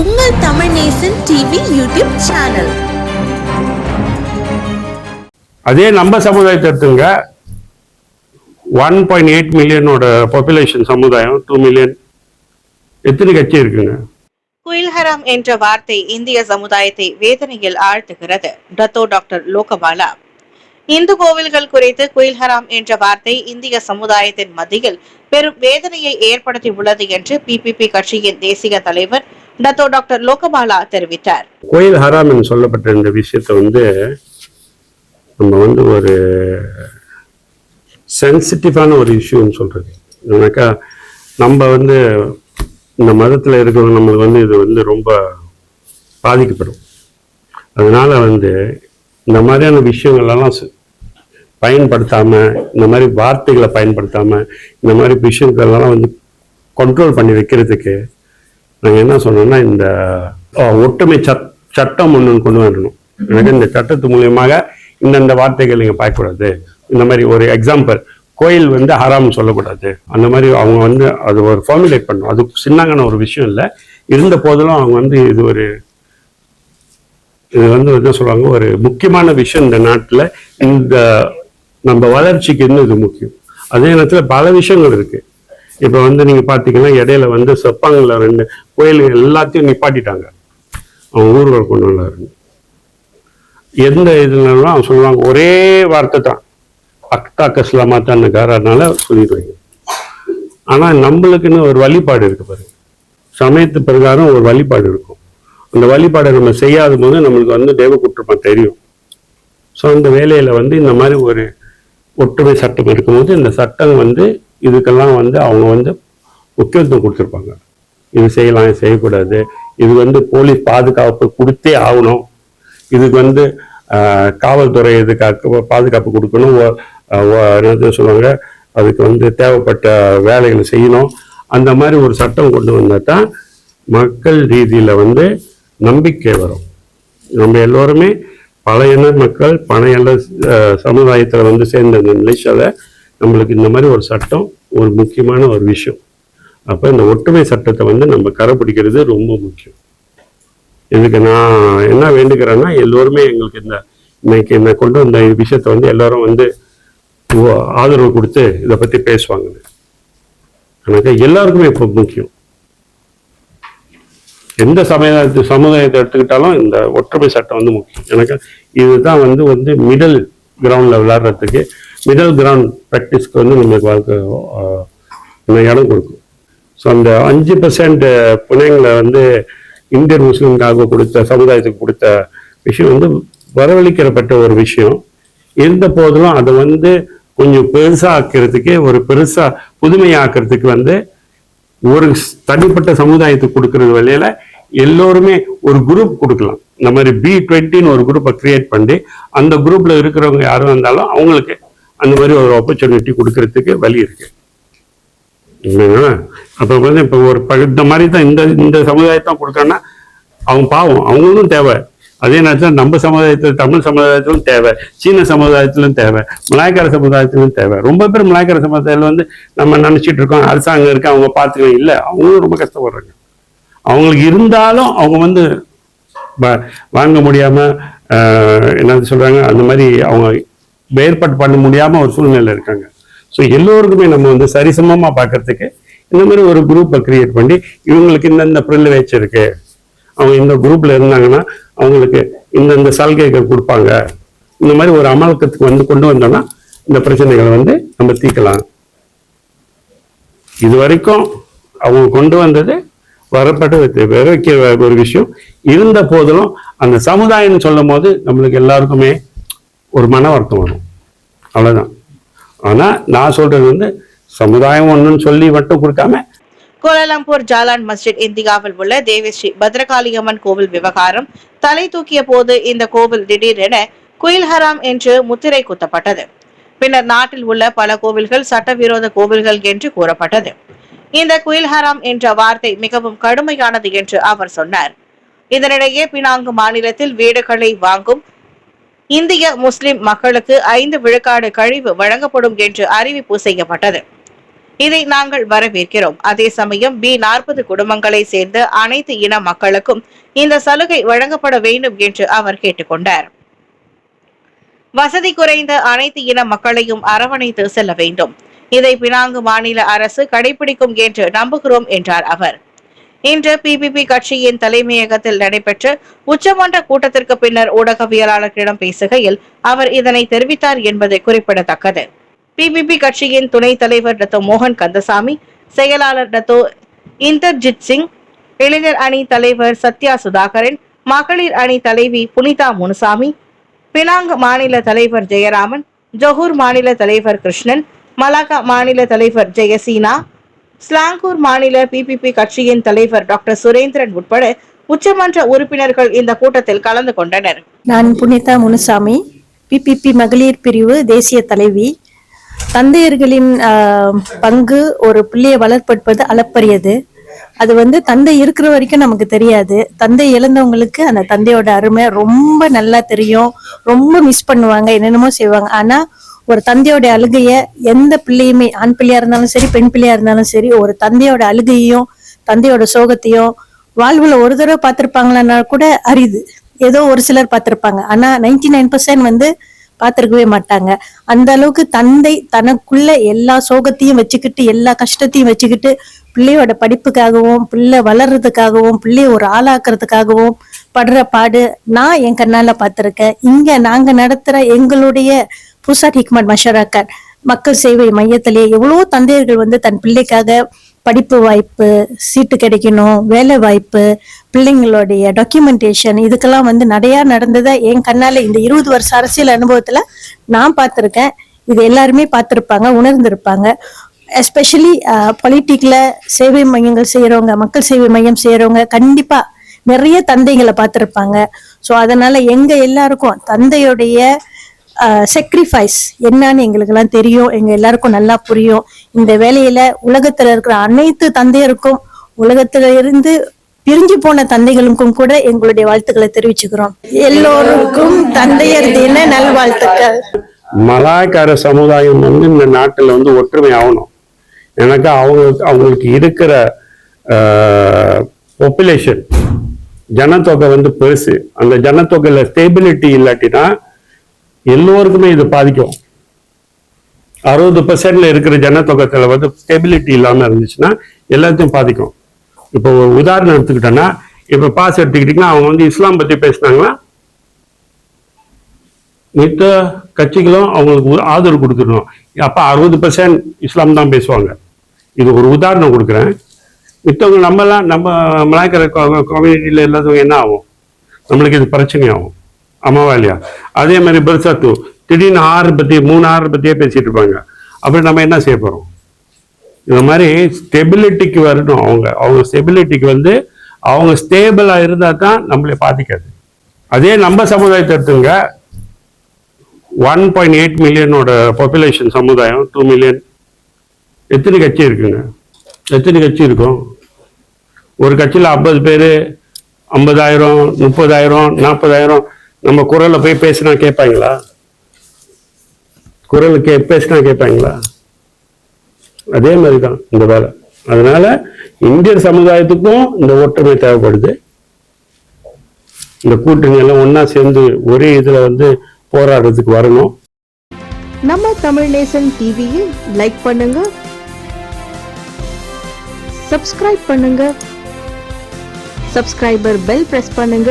உங்கள் Tamil Nesan TV YouTube channel. அதே நம்ம சமுதாயத்தை எடுத்துங்க ஒன் பாயிண்ட் எயிட் மில்லியனோட பாப்புலேஷன் சமுதாயம் டூ மில்லியன் எத்தனை கட்சி இருக்குங்க? குயில்ஹராம் என்ற வார்த்தை இந்திய சமுதாயத்தை வேதனையில் ஆழ்த்துகிறது. Dato doctor Logabala. இந்து கோவில்கள் குறித்து குயில்ஹராம் என்ற வார்த்தை இந்திய சமுதாயத்தின் மத்தியில் பெரும் வேதனையை ஏற்படுத்தி உள்ளது என்று பிபிபி கட்சியின் தேசிய தலைவர் டத்தோ டாக்டர் லோகபாலா தெரிவித்தார். கோயில் ஹராம் என்று சொல்லப்பட்ட இந்த விஷயத்தை வந்து நம்ம வந்து ஒரு சென்சிட்டிவான ஒரு இஷ்யூன்னு சொல்றது. ஏன்னாக்கா நம்ம வந்து இந்த மதத்தில் இருக்கிறவங்க நம்மளுக்கு வந்து இது வந்து ரொம்ப பாதிக்கப்படும். அதனால வந்து இந்த மாதிரியான விஷயங்கள்லாம் பயன்படுத்தாமல் பயன்படுத்தாம இந்த மாதிரி வார்த்தைகளை பயன்படுத்தாமல் இந்த மாதிரி விஷயங்களெல்லாம் வந்து கண்ட்ரோல் பண்ணி வைக்கிறதுக்கு நாங்கள் என்ன சொன்னோம்னா இந்த ஒற்றுமை சட் சட்டம் ஒன்று கொண்டு வரணும். எனக்கு இந்த சட்டத்து மூலியமாக இந்தந்த வார்த்தைகள் நீங்கள் பார்க்கக்கூடாது இந்த மாதிரி ஒரு எக்ஸாம்பிள் கோயில் வந்து ஹராம் சொல்லக்கூடாது. அந்த மாதிரி அவங்க வந்து அது ஒரு ஃபார்முலேட் பண்ணும் அது சின்னங்கான ஒரு விஷயம் இல்லை. இருந்த போதிலும் அவங்க வந்து இது ஒரு இது வந்து என்ன சொல்லுவாங்க ஒரு முக்கியமான விஷயம் இந்த நாட்டில். இந்த நம்ம வளர்ச்சிக்கு இன்னும் இது முக்கியம். அதே நேரத்தில் பல விஷயங்கள் இருக்குது இப்போ வந்து நீங்க பார்த்தீங்கன்னா இடையில வந்து செப்பாங்கல ரெண்டு கோயில்கள் எல்லாத்தையும் நிப்பாட்டிட்டாங்க. அவங்க ஊர்கள் கொண்டு வந்தாரு எந்த இதுலலாம் அவன் சொல்லுவாங்க ஒரே வார்த்தை தான். அக்தா கஸ்லாமா தான் சொல்லிடுவாங்க. ஆனா நம்மளுக்குன்னு ஒரு வழிபாடு இருக்கு பாருங்க சமயத்து பிரகாரம் ஒரு வழிபாடு இருக்கும். அந்த வழிபாடை நம்ம செய்யாத போது நம்மளுக்கு வந்து தெய்வ குற்றமாக தெரியும். ஸோ அந்த வேலையில வந்து இந்த மாதிரி ஒரு ஒற்றுமை சட்டம் இருக்கும்போது இந்த சட்டம் வந்து இதுக்கெல்லாம் வந்து அவங்க வந்து முக்கியத்துவம் கொடுத்துருப்பாங்க. இது செய்யலாம் செய்யக்கூடாது. இது வந்து போலீஸ் பாதுகாப்பு கொடுத்தே ஆகணும். இதுக்கு வந்து காவல்துறை இதுக்காக பாதுகாப்பு கொடுக்கணும். ஓ- என்னது சொல்லுவாங்க? அதுக்கு வந்து தேவைப்பட்ட வேலைகளை செய்யணும். அந்த மாதிரி ஒரு சட்டம் கொண்டு வந்தால் தான் மக்கள் ரீதியில் வந்து நம்பிக்கை வரும். நம்ம எல்லோருமே பழையன மக்கள் பல சமுதாயத்தில் வந்து சேர்ந்த இந்த நிலைச்சால நம்மளுக்கு இந்த மாதிரி ஒரு சட்டம் ஒரு முக்கியமான ஒரு விஷயம். அப்போ இந்த ஒற்றுமை சட்டத்தை வந்து நம்ம கடைப்பிடிக்கிறது ரொம்ப முக்கியம். இதுக்கு நான் என்ன வேண்டுகிறேன்னா எல்லோருமே எங்களுக்கு இந்த இன்னைக்கு இந்த கொண்டு வந்த விஷயத்தை வந்து எல்லாரும் வந்து ஆதரவு கொடுத்து இதை பற்றி பேசுவாங்க எனக்கு எல்லாருக்குமே இப்போ முக்கியம். எந்த சமுதாயத்து சமுதாயத்தை எடுத்துக்கிட்டாலும் இந்த ஒற்றுமை சட்டம் வந்து முக்கியம். எனக்கு இதுதான் வந்து வந்து மிடில் கிரவுண்டில் விளையாடுறதுக்கு மிடல் கிரவுண்ட் ப்ராக்டிஸ்க்கு வந்து நம்மளுக்கு வாழ்க்கை இடம் கொடுக்கும். ஸோ அந்த அஞ்சு பர்சன்ட் பிள்ளைங்களை வந்து இந்தியன் முஸ்லீம்காக கொடுத்த சமுதாயத்துக்கு கொடுத்த விஷயம் வந்து வரவழைக்கிறப்பட்ட ஒரு விஷயம். இருந்த போதிலும் அதை வந்து கொஞ்சம் பெருசாக ஆக்கிறதுக்கு ஒரு பெருசாக புதுமையாக்குறதுக்கு வந்து ஒரு தனிப்பட்ட சமுதாயத்துக்கு கொடுக்கறது வழியில எல்லோருமே ஒரு குரூப் கொடுக்கலாம். இந்த மாதிரி பி டுவெண்ட்டின்னு ஒரு குரூப்பை கிரியேட் பண்ணி அந்த குரூப்பில் இருக்கிறவங்க யாரும் இருந்தாலும் அவங்களுக்கு அந்த மாதிரி ஒரு ஆப்பர்ச்சுனிட்டி கொடுக்கறதுக்கு வழி இருக்கு. இல்லைங்களா அப்போ வந்து இப்போ ஒரு ப- இந்த மாதிரி தான் இந்த இந்த சமுதாயத்தான் கொடுக்கறேன்னா அவங்க பாவம் அவங்களும் தேவை. அதே நேரத்தில் நம்ம சமுதாயத்தில் தமிழ் சமுதாயத்திலும் தேவை சீன சமுதாயத்திலும் தேவை மலாய்க்கார சமுதாயத்திலும் தேவை. ரொம்ப பேர் மலாய்க்கார சமுதாயத்தில் வந்து நம்ம நினச்சிட்டு இருக்கோம் அரசாங்கம் இருக்கு அவங்க பார்த்துக்கலாம் இல்லை. அவங்களும் ரொம்ப கஷ்டப்படுறாங்க. அவங்களுக்கு இருந்தாலும் அவங்க வந்து வ- வாங்க முடியாமல் என்ன சொல்கிறாங்க அந்த மாதிரி அவங்க வேறுபாடு பண்ண முடியாம ஒரு சூழ்நிலை இருக்காங்க. ஸோ எல்லோருக்குமே நம்ம வந்து சரிசமமா பார்க்கறதுக்கு இந்த மாதிரி ஒரு குரூப்பை கிரியேட் பண்ணி இவங்களுக்கு இந்தந்த ப்ரிவிலேஜ் இருக்கு. அவங்க இந்த குரூப்ல இருந்தாங்கன்னா அவங்களுக்கு இந்தந்த சலுகைகள் கொடுப்பாங்க. இந்த மாதிரி ஒரு அமலக்கத்துக்கு வந்து கொண்டு வந்தோம்னா இந்த பிரச்சனைகளை வந்து நம்ம தீர்க்கலாம். இது வரைக்கும் அவங்க கொண்டு வந்தது வரப்பட்ட விரைக்கிற ஒரு விஷயம். இருந்த போதிலும் அந்த சமுதாயம்னு சொல்லும் போது நம்மளுக்கு எல்லாருக்குமே ஒரு மன வருத்தம் வரும். அவ்வளோதான் ஆனால் நான் சொல்றது வந்து சமுதாயம் ஒன்றுன்னு சொல்லி மட்டும் கொடுக்காம கோலாலம்பூர் ஜாலான் மஸ்ஜித் இந்தியாவில் உள்ள தேவஸ்ரீ பத்ரகாளியம்மன் கோவில் விவகாரம் தலை தூக்கிய போது இந்த கோவில் திடீரென குயில்ஹராம் என்று முத்திரை குத்தப்பட்டது. பின்னர் நாட்டில் உள்ள பல கோவில்கள் சட்டவிரோத கோவில்கள் என்று கூறப்பட்டது. இந்த குயில்ஹராம் என்ற வார்த்தை மிகவும் கடுமையானது என்று அவர் சொன்னார். இதனிடையே பினாங்கு மாநிலத்தில் வீடுகளை வாங்கும் இந்திய முஸ்லிம் மக்களுக்கு ஐந்து விழுக்காடு கழிவு வழங்கப்படும் என்று அறிவிப்பு செய்யப்பட்டது. இதை நாங்கள் வரவேற்கிறோம். அதே சமயம் பி நாற்பது குடும்பங்களை சேர்ந்த அனைத்து இன மக்களுக்கும் இந்த சலுகை வழங்கப்பட வேண்டும் என்று அவர் கேட்டுக்கொண்டார். வசதி குறைந்த அனைத்து இன மக்களையும் அரவணைத்து செல்ல வேண்டும். இதை பினாங்கு மாநில அரசு கடைபிடிக்கும் என்று நம்புகிறோம் என்றார் அவர். இன்று பிபிபி கட்சியின் தலைமையகத்தில் நடைபெற்ற உச்சமன்ற கூட்டத்திற்கு பின்னர் ஊடகவியலாளர்களிடம் பேசுகையில் அவர் இதனை தெரிவித்தார் என்பது குறிப்பிடத்தக்கது. பிபிபி கட்சியின் துணைத் தலைவர் டத்தோ மோகன் கந்தசாமி செயலாளர் டத்தோ இந்தர்ஜித் சிங் இளைஞர் அணி தலைவர் சத்யா சுதாகரன் மகளிர் அணி தலைவி புனிதா முனுசாமி பினாங் மாநில தலைவர் ஜெயராமன் ஜொஹூர் மாநில தலைவர் கிருஷ்ணன் மலாக்கா மாநில தலைவர் ஜெயசீனா ஸ்லாங்கூர் மாநில பிபிபி கட்சியின் தலைவர் டாக்டர் சுரேந்திரன் உட்பட உச்சமன்ற உறுப்பினர்கள் இந்த கூட்டத்தில் கலந்து கொண்டனர். நான் புனிதா முனுசாமி பிபிபி மகளிர் பிரிவு தேசிய தலைவி. தந்தையர்களின் ஆஹ், பங்கு ஒரு பிள்ளையை வளர்ப்பெடுப்பது அளப்பரியது. அது வந்து தந்தை இருக்கிற வரைக்கும் நமக்கு தெரியாது. தந்தை இழந்தவங்களுக்கு அந்த தந்தையோட அருமை ரொம்ப நல்லா தெரியும். ரொம்ப மிஸ் பண்ணுவாங்க என்னென்னமோ செய்வாங்க. ஆனா ஒரு தந்தையோட அழுகைய எந்த பிள்ளையுமே ஆண் பிள்ளையா இருந்தாலும் சரி பெண் பிள்ளையா இருந்தாலும் சரி ஒரு தந்தையோட அழுகையையும் தந்தையோட சோகத்தையும் வாழ்வுல ஒரு தடவை பார்த்திருப்பாங்களான்னா கூட அரிது. ஏதோ ஒரு சிலர் பார்த்திருப்பாங்க. ஆனா நைன்டி நைன் வந்து பார்த்திருக்கவே மாட்டாங்க. அந்த அளவுக்கு தந்தை தனக்குள்ள எல்லா சோகத்தையும் வச்சுக்கிட்டு எல்லா கஷ்டத்தையும் வச்சுக்கிட்டு பிள்ளையோட படிப்புக்காகவும் பிள்ளை வளர்றதுக்காகவும் பிள்ளைய ஒரு ஆளாக்குறதுக்காகவும் படுற பாடு நான் என் கண்ணால பார்த்திருக்கேன். இங்க நாங்க நடத்துற எங்களுடைய புசாட் ஹிக்மத் மஷராக்கர் மக்கள் சேவை மையத்திலே எவ்வளோ தந்தையர்கள் வந்து தன் பிள்ளைக்காக படிப்பு வாய்ப்பு சீட்டு கிடைக்கணும் வேலை வாய்ப்பு பிள்ளைங்களுடைய டாக்குமெண்டேஷன் இதுக்கெல்லாம் வந்து நிறையா நடந்ததை என் கண்ணால் இந்த இருபது வருஷ அரசியல் அனுபவத்தில் நான் பார்த்துருக்கேன். இது எல்லாருமே பார்த்துருப்பாங்க உணர்ந்திருப்பாங்க. எஸ்பெஷலி பொலிட்டிக்கில் சேவை மையங்கள் செய்கிறவங்க மக்கள் சேவை மையம் செய்கிறவங்க கண்டிப்பாக நிறைய தந்தைகளை பார்த்துருப்பாங்க. ஸோ அதனால் எங்கள் எல்லாருக்கும் தந்தையுடைய செக்ரிஃபைஸ் என்னன்னு எங்களுக்கெல்லாம் தெரியும். எங்க எல்லாருக்கும் நல்லா புரியும். இந்த வேலையில உலகத்துல இருக்கிற அனைத்து தந்தையருக்கும் உலகத்துல இருந்து பிரிஞ்சு போன தந்தைகளுக்கும் கூட எங்களுடைய வாழ்த்துக்களை தெரிவிச்சுக்கிறோம். எல்லோருக்கும் தந்தையர் தின நல்வாழ்த்துக்கள். மலாய்க்கார சமுதாயம் வந்து இந்த நாட்டில் வந்து ஒற்றுமை ஆகணும். எனக்கு அவங்க அவங்களுக்கு இருக்கிற பாப்புலேஷன் ஜனத்தொகை வந்து பெருசு. அந்த ஜனத்தொகையில் ஸ்டேபிலிட்டி இல்லாட்டினா எல்லோருக்குமே இது பாதிக்கும். அறுபது பர்சன்ட்ல இருக்கிற ஜனத்தொகத்துல வந்து ஸ்டெபிலிட்டி இல்லாமல் இருந்துச்சுன்னா எல்லாத்தையும் பாதிக்கும். இப்போ ஒரு உதாரணம் எடுத்துக்கிட்டோன்னா இப்போ பாஸ் எடுத்துக்கிட்டிங்கன்னா அவங்க வந்து இஸ்லாம் பற்றி பேசினாங்கன்னா மித்த கட்சிகளும் அவங்களுக்கு ஒரு ஆதரவு கொடுத்துடணும். அப்போ அறுபது பர்சன்ட் இஸ்லாம் தான் பேசுவாங்க. இது ஒரு உதாரணம் கொடுக்குறேன். மித்தவங்க நம்மலாம் நம்ம மலாய்க்கர கம்யூனிட்டியில் இல்லாதவங்க என்ன ஆகும்? நம்மளுக்கு இது பிரச்சனை ஆகும் ஆமாவா இல்லையா அதே மாதிரி பெருசாத்து திடீர்னு ஆறு பற்றி மூணு ஆறு பற்றியே பேசிட்டு இருப்பாங்க. அப்புறம் நம்ம என்ன செய்ய போகிறோம் இந்த மாதிரி ஸ்டெபிலிட்டிக்கு வரணும் அவங்க. அவங்க ஸ்டெபிலிட்டிக்கு வந்து அவங்க ஸ்டேபிளாக இருந்தால் தான் நம்மளை பாதிக்காது. அதே நம்ம சமுதாயத்தை எடுத்துங்க. ஒன் பாயிண்ட் எயிட் மில்லியனோட பாப்புலேஷன் சமுதாயம் டூ மில்லியன் எத்தனை கட்சி இருக்குங்க? எத்தனை கட்சி இருக்கும்? ஒரு கட்சியில் ஐம்பது பேர் ஐம்பதாயிரம் முப்பதாயிரம் நாற்பதாயிரம் நம்ம குரல்ல போய் பேசினா கேட்பாங்களா? குரல் கே பேசினா கேட்பாங்களா? அதே மாதிரி தான் இந்த வேலை. அதனால இந்தியன் சமுதாயத்துக்கும் இந்த ஒற்றுமை தேவைப்படுது. இந்த கூட்டணி எல்லாம் ஒன்னா சேர்ந்து ஒரே இதுல வந்து போராடுறதுக்கு வரணும். நம்ம தமிழ் நேசன் டிவியை லைக் பண்ணுங்க. சப்ஸ்கிரைப் பண்ணுங்க. சப்ஸ்கிரைபர் பெல் பிரஸ் பண்ணுங்க.